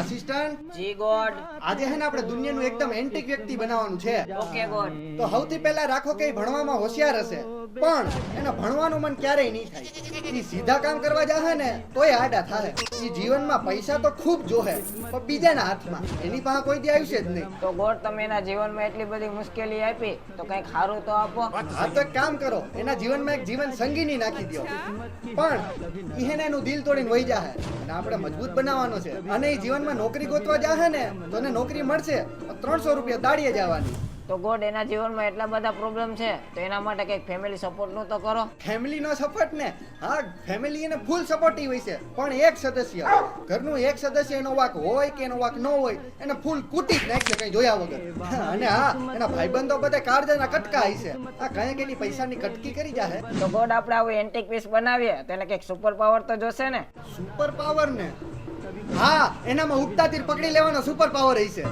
Assistant જી God. આજે હે ને આપણે દુનિયાનું એકદમ એન્ટિક વ્યક્તિ બનાવવાનું છે. Okay god. તો સૌથી પહેલા રાખો કે ભણવામાં હોશિયાર હશે. પણ એને ભણવાનું મન ક્યારેય નહીં થાય. ઈ સીધા કામ કરવા જાહે ને તોય આડા થાય ઈ જીવનમાં પૈસા તો ખૂબ જોહે પણ બીજાના હાથમાં એની પાસે કોઈ દી આવશે જ નહીં. તો ગોડ તમે એના જીવનમાં એટલી બધી મુશ્કેલી આપી તો કંઈક સારું તો આપો. હા તો કામ કરો એના જીવનમાં એક જીવન સંગીની નાખી દો પણ ઈ હે એનું દિલ તોડીને વહી જાહે. અને આપણે મજબૂત બનાવવાનો છે. અને એ જીવનમાં નોકરી ગોતવા જાહે ને, તો નોકરી મળશે. ત્રણસો રૂપિયા દાડીએ જવાની તો ગોડ એના જીવનમાં એટલા બધા પ્રોબ્લેમ છે તો એના માટે કંઈક ફેમિલી સપોર્ટનું તો કરો. ફેમિલી નો સપોર્ટ ને? હા ફેમિલી એને ફૂલ સપોર્ટિવ હોય છે પણ એક સદસ્ય ઘરનું એક સદસ્ય એનો વાક હોય કે એનો વાક ન હોય એને ફૂલ કૂટી જ નાખશે કઈ જોયા વગર. અને હા એના ભાઈબંધો બધા કાળજાના કટકા હશે આ કઈ કે એની પૈસાની કટકી કરી જાહે. તો ગોડ આપણે આવું એન્ટિક પીસ બનાવીએ તો એને કંઈક સુપર પાવર તો જોશે ને? સુપર પાવર ને? હા એનામાં ઉડતા તીર પકડી લેવાનો સુપર પાવર હશે